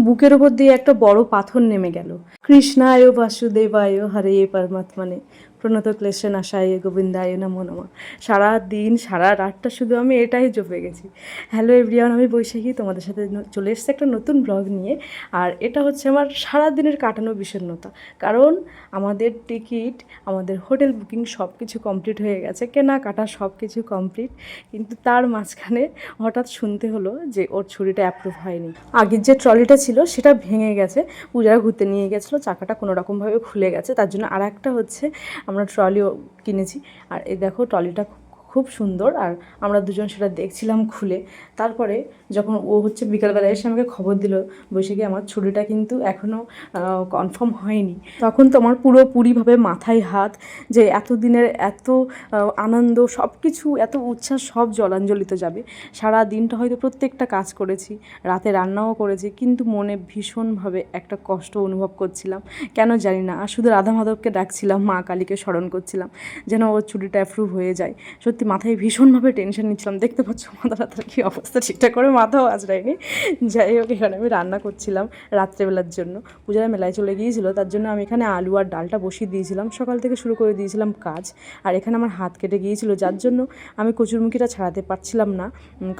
বুকের ওপর দিয়ে একটা বড় পাথর নেমে গেল। কৃষ্ণায় বাসুদেবায় হরে পরমাত্মানে। প্রণত ক্লেশে নাশায় গোবিন্দায় নমো নমঃ। সারা দিন, সারা রাতটা শুধু আমি এটাই জপে গেছি। হ্যালো এভরিওয়ান আমি বৈশাখী, তোমাদের সাথে চলে এসেছি একটা নতুন ব্লগ নিয়ে। আর এটা হচ্ছে আমার সারা দিনের কাটানো বিষণ্ণতা। কারণ আমাদের টিকিট, আমাদের হোটেল বুকিং সব কিছু কমপ্লিট হয়ে গেছে, কেনাকাটা সব কিছু কমপ্লিট কিন্তু তার মাঝখানে হঠাৎ শুনতে হলো যে ওর ছুরিটা অ্যাপ্রুভ হয়নি। আগের যে ট্রলিটা ছিল, সেটা ভেঙে গেছে, পূজারা ঘুরতে নিয়ে গেছিল, চাকাটা কোনো রকমভাবে খুলে গেছে। তার জন্য আর একটা হচ্ছে আমরা ট্রলিও কিনেছি। আর এই দেখো ট্রলিটা খুব সুন্দর আর আমরা দুজন সেটা দেখছিলাম খুলে। তারপরে যখন ও হচ্ছে বিকালবেলা এসে আমাকে খবর দিল বৈশাখী, আমার ছুটিটা কিন্তু এখনও কনফার্ম হয়নি। তখন তো আমার পুরোপুরিভাবে মাথায় হাত যে এতদিনের এত আনন্দ সব কিছু এত উচ্ছ্বাস, সব জলাঞ্জলিতে যাবে। সারা দিনটা হয়তো প্রত্যেকটা কাজ করেছি, রাতে রান্নাও করেছি, কিন্তু মনে ভীষণভাবে একটা কষ্ট অনুভব করছিলাম। কেন জানি না, আর শুধু রাধা মাধবকে ডাকছিলাম, মা কালীকে স্মরণ করছিলাম, যেন ওর ছুটিটা অ্যাপ্রুভ হয়ে যায়। সত্যি মাথায় ভীষণভাবে টেনশন নিচ্ছিলাম। দেখতে পাচ্ছ মাথা রাতার কী অবস্থা? ঠিকঠাক করে মাথাও আজরায়নি যাই হোক, এখানে আমি রান্না করছিলাম রাত্রেবেলার জন্য। পূজারা মেলায় চলে গিয়েছিল, তার জন্য আমি এখানে আলু আর ডালটা বসিয়ে দিয়েছিলাম। সকাল থেকে শুরু করে দিয়েছিলাম কাজ। আর এখানে আমার হাত কেটে গিয়েছিল, যার জন্য আমি কচুরমুখিটা ছাড়াতে পারছিলাম না।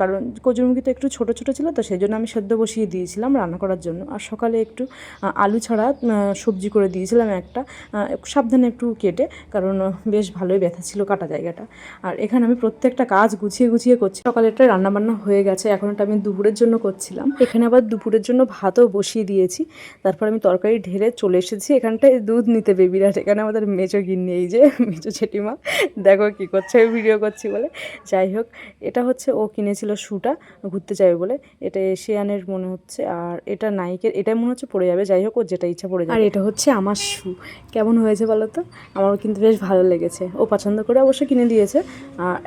কারণ কচুরমুখি তো একটু ছোটো ছোটো ছিল, তো সেই জন্য আমি সেদ্ধ বসিয়ে দিয়েছিলাম রান্না করার জন্য। আর সকালে একটু আলু ছাড়া সবজি করে দিয়েছিলাম একটা। সাবধানে একটু কেটে, কারণ বেশ ভালোই ব্যথা ছিল কাটা জায়গাটা। আর এখানে আমি প্রত্যেকটা কাজ গুছিয়ে গুছিয়ে করছি। সকালেরটা রান্নাবান্না হয়ে গেছে, এখন এটা আমি দুপুরের জন্য করছিলাম। এখানে আবার দুপুরের জন্য ভাতও বসিয়ে দিয়েছি। তারপর আমি তরকারি ঢেলে চলে এসেছি। এখানটায় দুধ নিতে বেবিরা এখানে আমাদের মেজো গিন্নি, এই যে মেজো ছেটিমা দেখো কী করছে ভিডিও করছি বলে। যাই হোক, এটা হচ্ছে ও কিনেছিল শুটা ঘুরতে যাবে বলে। এটা এশিয়ানের মনে হচ্ছে, আর এটা নাইকের এটা মনে হচ্ছে পড়ে যাবে। যাই হোক ও যেটা ইচ্ছা পড়ে যাবে। আর এটা হচ্ছে আমার শু কেমন হয়েছে বলো তো? আমারও কিন্তু বেশ ভালো লেগেছে। ও পছন্দ করে অবশ্য কিনে দিয়েছে।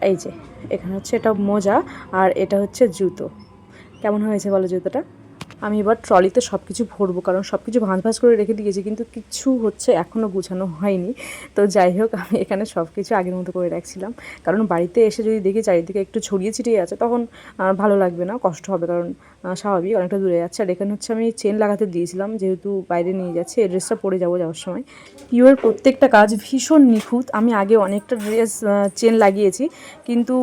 এই যে এখানে হচ্ছে এটা মোজা আর এটা হচ্ছে জুতো। কেমন হয়েছে বলো জুতোটা? আমি এবার ট্রলিতে সব কিছু ভরবো, কারণ সব কিছু ভাঁজ ভাঁজ করে রেখে দিয়েছি, কিন্তু কিছু হচ্ছে এখনও গুছানো হয়নি। তো যাই হোক, আমি এখানে সব কিছু আগের মতো করে রাখছিলাম। কারণ বাড়িতে এসে যদি দেখি চারিদিকে একটু ছড়িয়ে ছিটিয়ে আছে, তখন ভালো লাগবে না, কষ্ট হবে, কারণ স্বাভাবিক, অনেকটা দূরে যাচ্ছে। আর এখানে হচ্ছে আমি চেন লাগাতে দিয়েছিলাম, যেহেতু বাইরে নিয়ে যাচ্ছে, এই ড্রেসটা পরে যাব যাওয়ার সময়। পিওর প্রত্যেকটা কাজ ভীষণ নিখুঁত, আমি আগে অনেকটা ড্রেস চেন লাগিয়েছি, কিন্তু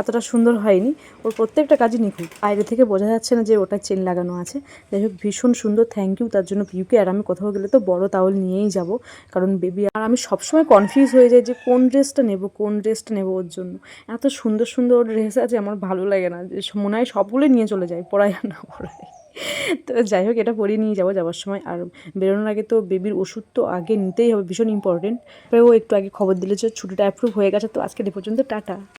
এতটা সুন্দর হয়নি। ওর প্রত্যেকটা কাজই নিখুঁত। বাইরে থেকে বোঝা যাচ্ছে না যে ওটা চেন লাগানো আছে। যাই হোক, ভীষণ সুন্দর থ্যাংক ইউ তার জন্য পিউকে আর আমি কোথাও গেলে তো বড় তাওয়াল নিয়েই যাব। কারণ বেবি আর আমি সবসময় কনফিউজ হয়ে যাই যে কোন ড্রেসটা নেব, কোন ড্রেসটা নেব ওর জন্য। এত সুন্দর সুন্দর ড্রেস আছে, আমার ভালো লাগে না। যে মনে হয় সবগুলোই নিয়ে চলে যায়, পড়ায় আর না পড়ায়। তো যাই হোক, এটা পরিয়ে নিয়ে যাব যাওয়ার সময়। আর বেরোনোর আগে তো বেবির ওষুধ তো আগে নিতেই হবে, ভীষণ ইম্পর্টেন্ট ও একটু আগে খবর দিলে যে ছুটিটা অ্যাপ্রুভ হয়ে গেছে। তো আজকে এ পর্যন্ত, টাটা।